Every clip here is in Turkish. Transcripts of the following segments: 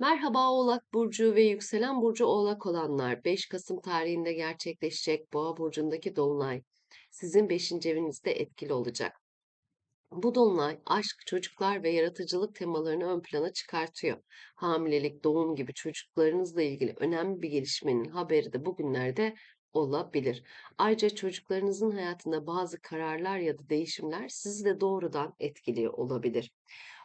Merhaba Oğlak Burcu ve yükselen burcu Oğlak olanlar. 5 Kasım tarihinde gerçekleşecek Boğa burcundaki dolunay sizin 5. evinizde etkili olacak. Bu dolunay aşk, çocuklar ve yaratıcılık temalarını ön plana çıkartıyor. Hamilelik, doğum gibi çocuklarınızla ilgili önemli bir gelişmenin haberi de bugünlerde olabilir. Ayrıca çocuklarınızın hayatında bazı kararlar ya da değişimler sizi de doğrudan etkiliyor olabilir.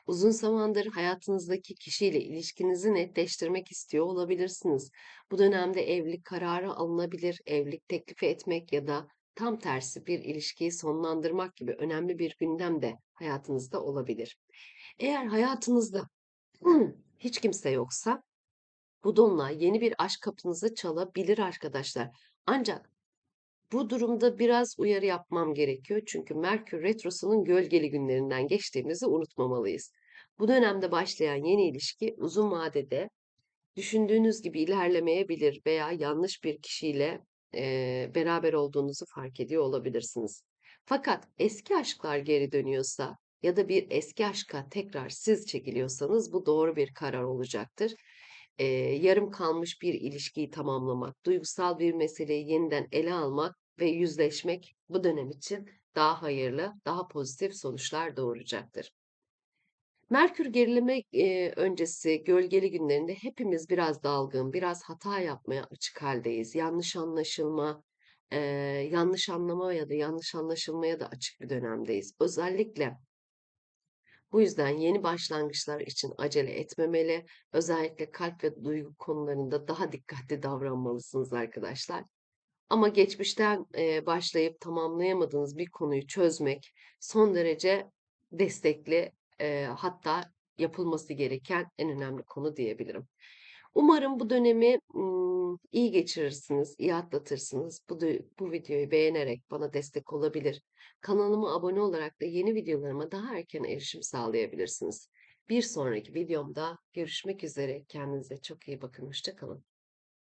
Uzun zamandır hayatınızdaki kişiyle ilişkinizi netleştirmek istiyor olabilirsiniz. Bu dönemde evlilik kararı alınabilir, evlilik teklifi etmek ya da tam tersi bir ilişkiyi sonlandırmak gibi önemli bir gündem de hayatınızda olabilir. Eğer hayatınızda hiç kimse yoksa bu dolunay yeni bir aşk kapınızı çalabilir arkadaşlar. Ancak bu durumda biraz uyarı yapmam gerekiyor çünkü Merkür Retrosu'nun gölgeli günlerinden geçtiğimizi unutmamalıyız. Bu dönemde başlayan yeni ilişki uzun vadede düşündüğünüz gibi ilerlemeyebilir veya yanlış bir kişiyle e, beraber olduğunuzu fark ediyor olabilirsiniz. Fakat eski aşklar geri dönüyorsa ya da bir eski aşka tekrar siz çekiliyorsanız bu doğru bir karar olacaktır. E, yarım kalmış bir ilişkiyi tamamlamak, duygusal bir meseleyi yeniden ele almak ve yüzleşmek bu dönem için daha hayırlı, daha pozitif sonuçlar doğuracaktır. Merkür gerileme e, öncesi gölgeli günlerinde hepimiz biraz dalgın, biraz hata yapmaya açık haldeyiz. Yanlış anlaşılma, e, yanlış anlama ya da yanlış anlaşılmaya da açık bir dönemdeyiz. Özellikle bu yüzden yeni başlangıçlar için acele etmemeli. Özellikle kalp ve duygu konularında daha dikkatli davranmalısınız arkadaşlar. Ama geçmişten başlayıp tamamlayamadığınız bir konuyu çözmek son derece destekli hatta yapılması gereken en önemli konu diyebilirim. Umarım bu dönemi iyi geçirirsiniz, iyi atlatırsınız. Bu, bu videoyu beğenerek bana destek olabilir. Kanalıma abone olarak da yeni videolarıma daha erken erişim sağlayabilirsiniz. Bir sonraki videomda görüşmek üzere. Kendinize çok iyi bakın. Hoşça kalın.